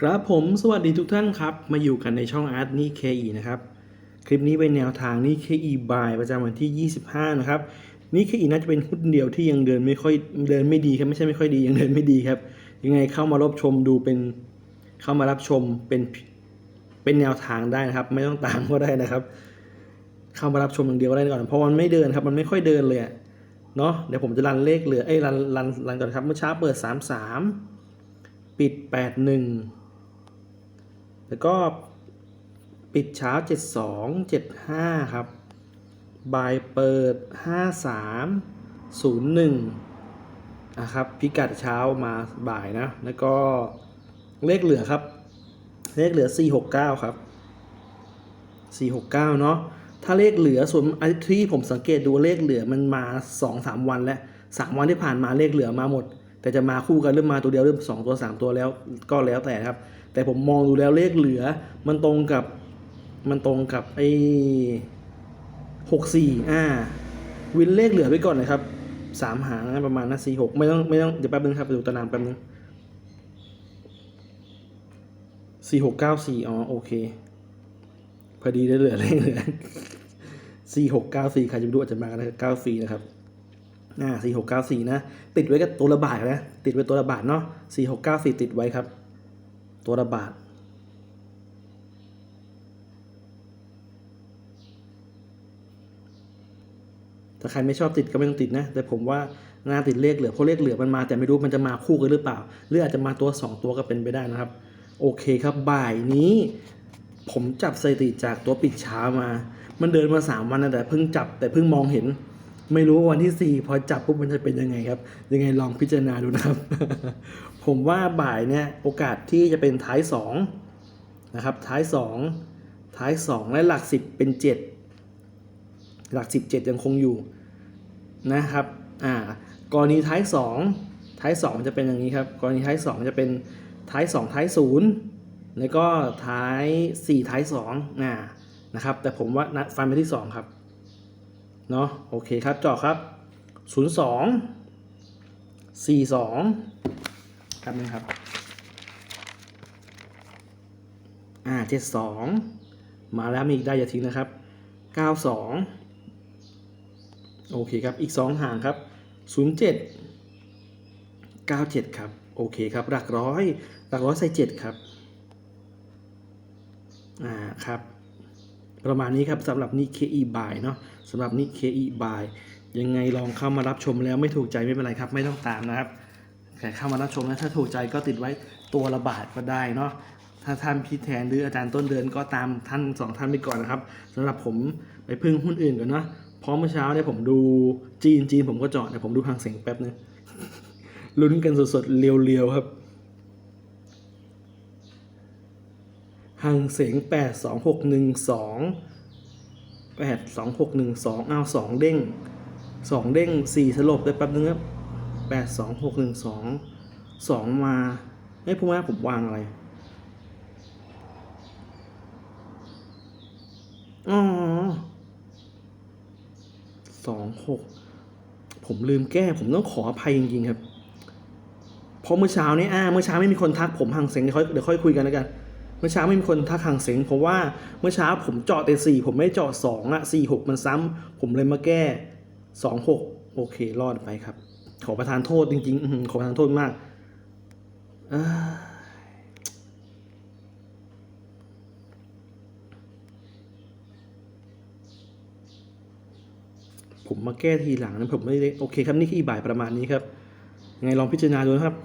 ครับผมสวัสดีทุกท่านครับ มาอยู่กันในช่องอาร์ตนี่ KE นะครับ คลิปนี้เป็นแนวทางนี่ KE buy ประจำวันที่ 25 นะครับนี่ KE น่าจะเป็นหุ้นเดียวที่ยังเดินไม่ค่อยเดินไม่ดีครับไม่ใช่ไม่ค่อยดียังเดินไม่ดีครับ ยังไงเข้ามารับชมดูเป็นเข้ามารับชมเป็นเป็นแนวทางได้นะครับ ไม่ต้องตามก็ได้นะครับ เข้ามารับชมอย่างเดียวก็ได้ก่อนเพราะมันไม่เดินครับมันไม่ค่อยเดินเลยเนาะเดี๋ยวผมจะรันเลขเหลือเอ้รันรันรันก่อนครับเมื่อเช้าเปิด 33 ปิด 81 แล้วก็ปิดเช้า 72 75 ครับ บ่ายเปิด 53 01 นะครับ พิกัดเช้ามาบ่ายนะ แล้วก็เลขเหลือครับ เลขเหลือ 469 ครับ 469 เนาะ ถ้าเลขเหลือส่วนอันที่ผมสังเกตดูเลขเหลือมันมา 2-3 วันแล้ว 3 วันที่ผ่านมาเลขเหลือมาหมด แต่จะมาคู่กันเริ่มมาตัวเดียวเริ่ม 2 ตัว 3 ตัวแล้วก็แล้วแต่ครับ แต่ผมมองดูแล้วเลขเหลือ มันตรงกับมันตรงกับไอ้หกสี่อ่าวินเลขเหลือไปก่อนนะครับสามหางประมาณนะสี่หกไม่ต้องไม่ต้องเดี๋ยวแป๊บนึงครับไปดูตารางแป๊บนึงสี่หกเก้าสี่อ๋อโอเค พอดีได้เหลือเลขเหลือสี่หกเก้าสี่ใครจะดูอาจจะมากันเก้าสี่นะครับ อ่าสี่หกเก้าสี่นะ ติดไว้กับตัวละบาทนะ ติดไว้ตัวละบาทเนาะสี่หกเก้าสี่ติดไว้ครับ ตัวละบาทถ้าใครไม่ชอบติดก็ไม่ต้องติดนะ แต่ผมว่าน่าติดเลขเหลือเพราะเลขเหลือมันมา แต่ไม่รู้มันจะมาคู่กันหรือเปล่า หรืออาจจะมาตัว 2 ตัวก็เป็นไปได้นะครับ โอเคครับบ่ายนี้ ผมจับสถิติจากตัวปิดเช้ามา มันเดินมา 3 วันนะแต่เพิ่งจับแต่เพิ่งมองเห็น ไม่รู้วันที่ 4 พอจับปุ๊บมันจะเป็นยังไงครับ ยังไงลองพิจารณาดูนะครับ ผมว่าบ่ายเนี่ยโอกาสที่จะเป็นท้าย2นะครับท้าย 2 ท้าย 2 และหลัก 10 เป็น 7 หลัก 17 ยังคงอยู่นะครับอ่ากรณีท้าย 2 ท้าย2จะเป็นอย่างนี้ครับกรณีท้าย 2 จะเป็นท้าย 2 ท้าย 0 แล้วก็ท้าย 4 ท้าย2อ่านะครับแต่ผมว่านัดฟันไปที่ 2 ครับ เนาะโอเคครับเจาะครับ 02 42ครับนี่ครับอ่า72 มาแล้วมีอีกได้อย่าทิ้งนะครับ 92 โอเคครับ อีก 2 ห่างครับ 07 97 ครับ โอเคครับ หลักร้อย หลักร้อยใส่ 7 ครับ อ่า ครับ ประมาณนี้ครับสำหรับนิเคอีบายเนาะสำหรับนิเคอีบายยังไงลองเข้ามารับชมแล้วไม่ถูกใจไม่เป็นไรครับ ไม่ต้องตามนะครับแต่เข้ามารับชมนะถ้าถูกใจก็ติดไว้ตัวละบาทก็ได้เนาะถ้าท่านพี่แทนหรืออาจารย์ต้นเดือนก็ตามท่านสองท่านไปก่อนนะครับสำหรับผมไปพึ่งหุ้นอื่นก่อนเนาะพราะเมื่อเช้าเนี่ยผมดูจีนจีนผมก็จาะเนี่ยผมดูทางเสียงแป๊บนึงลุ้นกันสดๆเรียวๆครับ หังเสงแปดสองหกหนึ่งสองแปดสองหกหนึ่งสองเอาสองเด้งสองเด้งสี่สลบได้แป๊บนึงครับแปดสองหกหนึ่งสองสองมาไอ้พวกนี้ผมวางอะไรอ๋อสองหกผมลืมแก้ผมต้องขออภัยจริงๆครับเพราะเมื่อเช้านี้อ่าเมื่อเช้าไม่มีคนทักผมหังเสงเดี๋ยวค่อยเดี๋ยวค่อยคุยกันแล้วกัน เมื่อเช้าไม่มีคนทักหังเสงเพราะว่าเมื่อเช้าผมเจาะแต่สี่ผมไม่เจาะสองอะสี่หกมันซ้ำผมเลยมาแก้สองหกโอเครอดไปครับ ขอประทานโทษจริงๆขอประทานโทษมากผมมาแก้ทีหลังนะผมไม่ได้โอเคครับนี่คืออีบ่ายประมาณนี้ครับยังไงลองพิจารณาดูนะครับ